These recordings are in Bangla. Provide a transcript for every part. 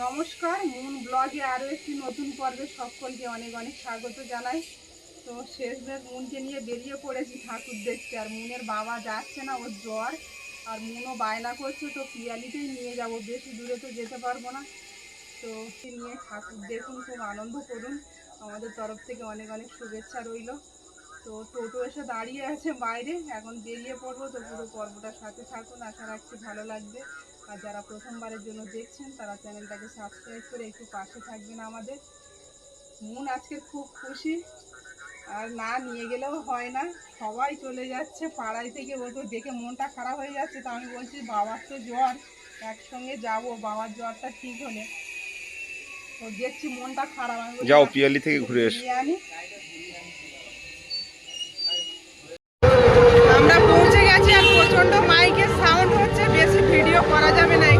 নমস্কার, মুন ব্লগে আরও একটি নতুন পর্বে সকলকে অনেক অনেক স্বাগত জানাই। তো শেষমেশ মুনকে নিয়ে বেরিয়ে পড়েছি ঠাকুর দেখতে, আর মুনের বাবা যাচ্ছে না, ওর জ্বর, আর মুনও বায়না করছে, তো পিয়ালিতেই নিয়ে যাব, বেশি দূরে তো যেতে পারব না। তো নিয়ে ঠাকুর দেখুন, খুব আনন্দ করুন। আমাদের তরফ থেকে অনেক অনেক শুভেচ্ছা রইল। তো টোটো এসে দাঁড়িয়ে আছে বাইরে, এখন বেরিয়ে পড়ব, তো পুরো পর্বটার সাথে থাকুন, আশা রাখছি ভালো লাগবে। আর যারা প্রথমবারের জন্য দেখছেন তারা চ্যানেলটাকে সাবস্ক্রাইব করে একটু পাশে থাকবেন আমাদের। মন আজকে খুব খুশি। আর না নিয়ে গেলেও হয় না। সবাই চলে যাচ্ছে পাড়ায় থেকে। ও তো দেখে মনটা খারাপ হয়ে যাচ্ছে। তো আমি বলছি বাবার তো জ্বর। একসঙ্গে যাব। বাবার জ্বরটা ঠিক হলে। তো দেখছি মনটা খারাপ। আমি যাও পিয়ালি থেকে ঘুরে এসো। করা যাবে না।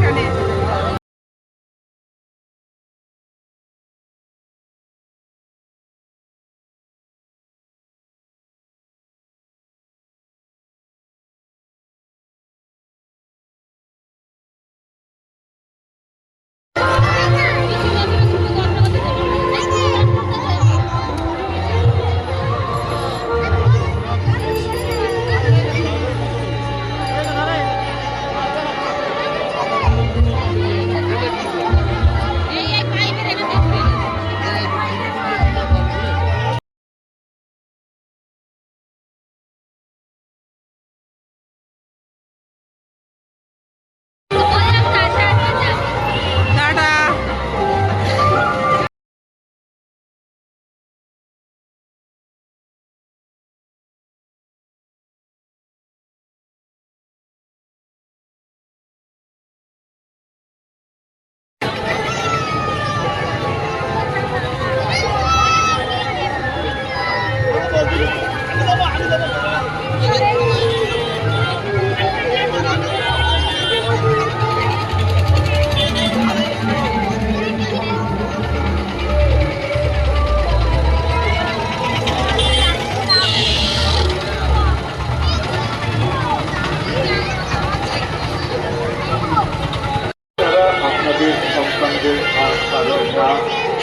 সন্তানদের আর তাদের মা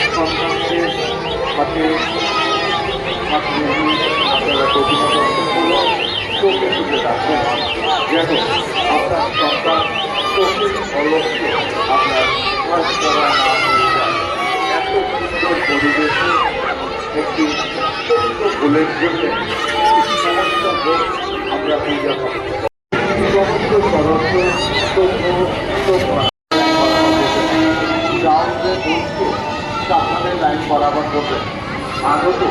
সন্তানদের নিয়ে আপনারা প্রতিমত চোখে তুলে রাখবেন যেন আপনার সন্তান আপনার কাজ একটি ছোট্ট ফুলের জন্য সমস্ত আমরা পূজা করি সমস্ত সদস্য বরাবর করবেন আগত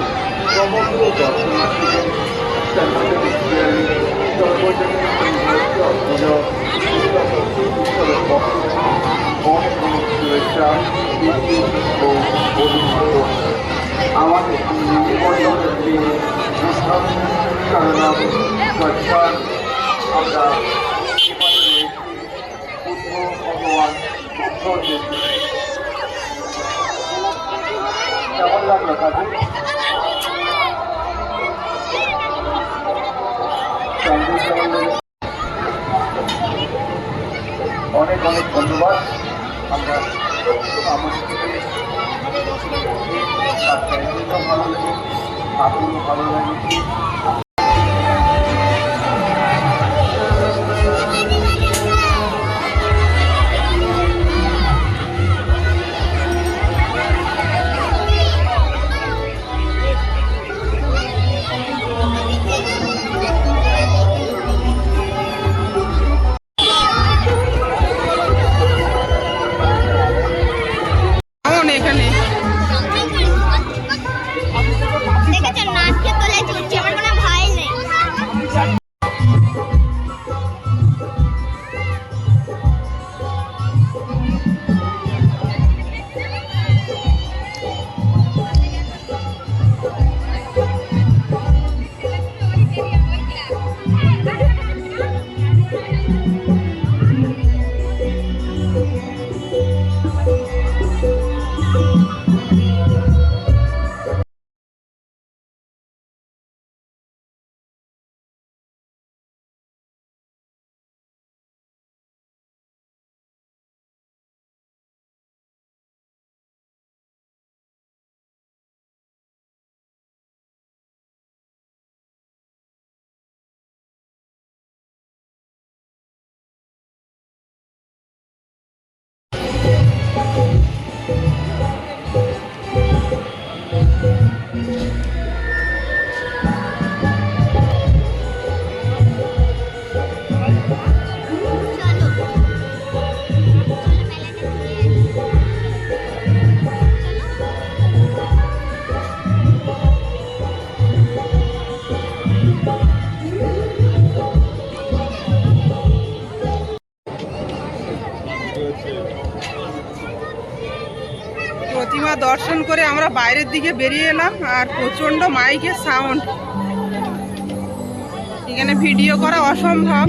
সমগ্র দর্শনার্থীদের সর্বজনীন সর্বজনীন অনেক অনেক ধন্যবাদ। আমরা আমাদের ভালো লাগে আপনারও ভালো লাগে। কাকিমা দর্শন করে আমরা বাইরের দিকে বেরিয়ে এলাম আর প্রচণ্ড মাইকের সাউন্ড। এখানে ভিডিও করা অসম্ভব।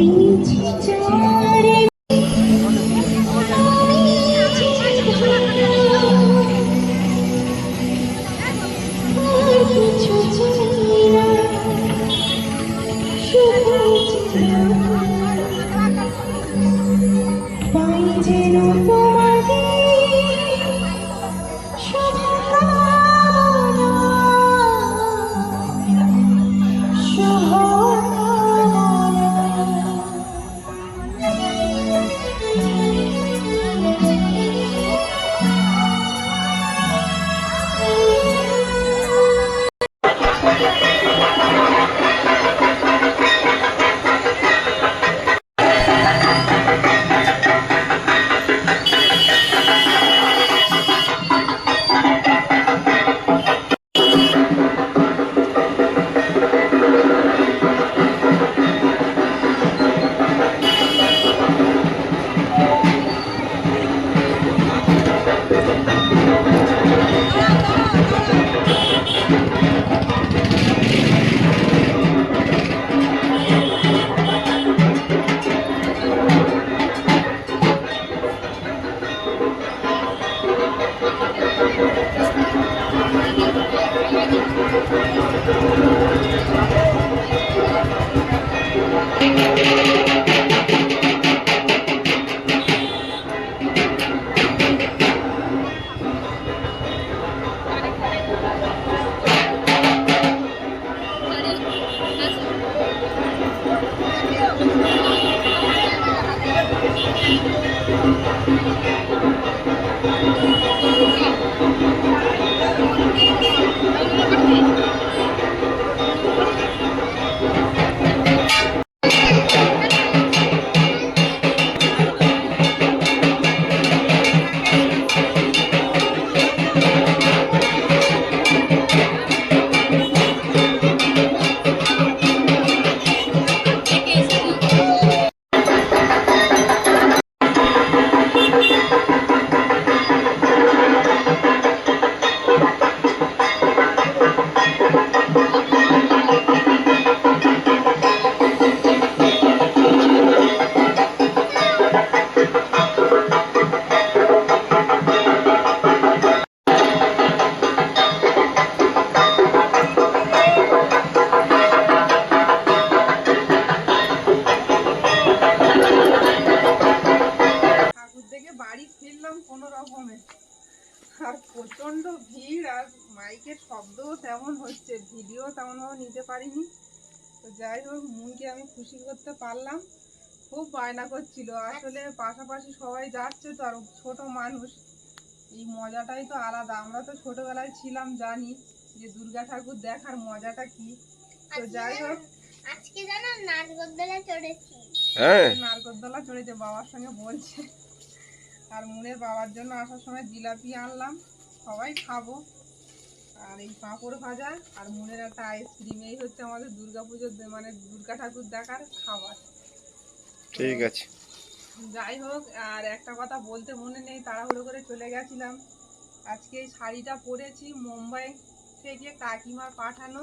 খুশি করতে পারলাম। খুব বায়না করছিল। আসলে পাশাপাশি সবাই যাচ্ছে তো আর ছোট মানুষ। এই মজাটাই তো আলাদা। আমরা তো ছোটবেলায় ছিলাম জানি যে দুর্গা ঠাকুর দেখার মজাটা কি। তো যাই হোক। আজকে জানো নাটগদ্দলা চড়েছি। হ্যাঁ। নারকোলতলা চড়েছে বাবার সঙ্গে বলছে। আর মুনের বাবার জন্য আসার সময় জিলাপি আনলাম। সবাই খাব। আর এই পাঁপড় ভাজা আর মুনের একটা আইসক্রিম এই হচ্ছে আমাদের দুর্গা পুজোর মানে দুর্গা ঠাকুর দেখার খাবার। ঠিক আছে। যাই হোক আর একটা কথা বলতে মনে নেই তাড়াহুড়ো করে চলে গেছিলাম। আজকে এই শাড়িটা পরেছি মুম্বাই থেকে কাকিমার পাঠানো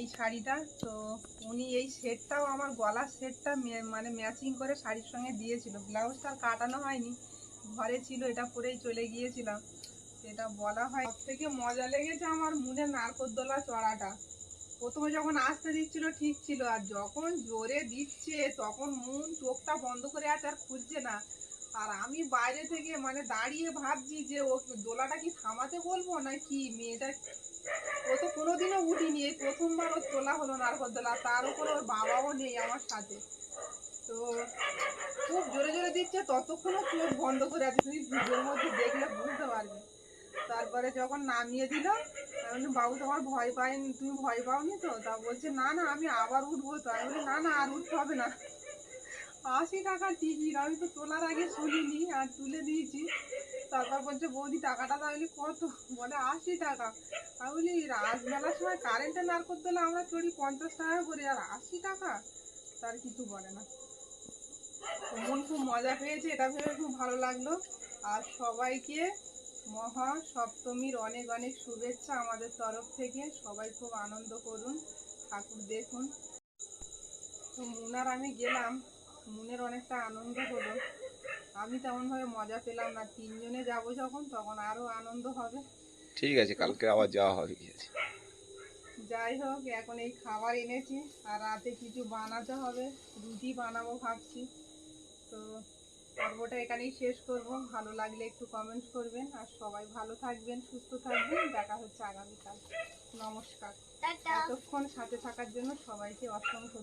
এই শাড়িটা। তো উনি এই সেটটাও আমার গলার সেটটা মানে ম্যাচিং করে শাড়ির সঙ্গে দিয়েছিল। ব্লাউজটা আর কাটানো হয়নি ঘরে ছিল এটা পরেই চলে গিয়েছিলাম। এটা বলা হয়। সব থেকে মজা লেগেছে আমার মনে নারকোদ্দোলা চড়াটা। প্রথমে যখন আসতে দিচ্ছিল, ঠিক ছিল। আর যখন জোরে দিচ্ছে, তখন মন চোখটা বন্ধ করে আছে আর খুলছে না। আর আমি বাইরে থেকে মানে দাঁড়িয়ে ভাবছি যে, ও দোলাটা কি থামাতে বলব না কি মেয়েটা ও তো কোনোদিনও উঠিনি। এই প্রথমবার ওর তোলা হলো নারকোদ্দোলা তার উপর ওর বাবাও নেই আমার সাথে। তো খুব জোরে জোরে দিচ্ছে, ততক্ষণও চোখ বন্ধ করে আছে। তুমি ভিডিওর মধ্যে দেখলে বুঝতে পারবে। তারপরে যখন নামিয়ে দিল, আমি বাবু, তোমার ভয় পাইনি, তুমি ভয় পাওনি তো? তা বলছে, না না, আমি আবার উঠবো তো। আমি বলি, না না, আর উঠতে হবে না। আশি টাকার টিকিট আমি তো তোলার আগে শুনিনি আর তুলে দিয়েছি। তারপর বলছে, বৌদি, টাকাটা তাহলে কত? বলে, আশি টাকা। আমি বলি, রাতবেলার সময় কারেন্টে নার করতে হলে আমরা চড়ি পঞ্চাশ টাকা করে, আর আশি টাকা? তার কিছু বলে না। তো মন খুব মজা পেয়েছে, এটা ভেবে খুব ভালো লাগল। আর সবাইকে মহা সপ্তমীর অনেক অনেক শুভেচ্ছা আমাদের তরফ থেকে। সবাই খুব আনন্দ করুন ঠাকুর দেখুন। তো মুনার আমি গেলাম মুনের অনেকটা আনন্দ হলো। আমি তেমনভাবে মজা পেলাম না তিনজনে যাব যখন তখন আরও আনন্দ হবে। ঠিক আছে কালকে আবার যাওয়া হবে আছে। যাই হোক এখন এই খাবার এনেছি আর রাতে কিছু বানাতে হবে রুটি বানাবো ভাবছি। তো পর্বটা এখানেই শেষ করব। ভালো লাগলে একটু কমেন্ট করবেন। আর সবাই ভালো থাকবেন সুস্থ থাকবেন। দেখা হচ্ছে আগামীকাল। নমস্কার। এতক্ষন এতক্ষণ সাথে থাকার জন্য সবাইকে অসংখ্য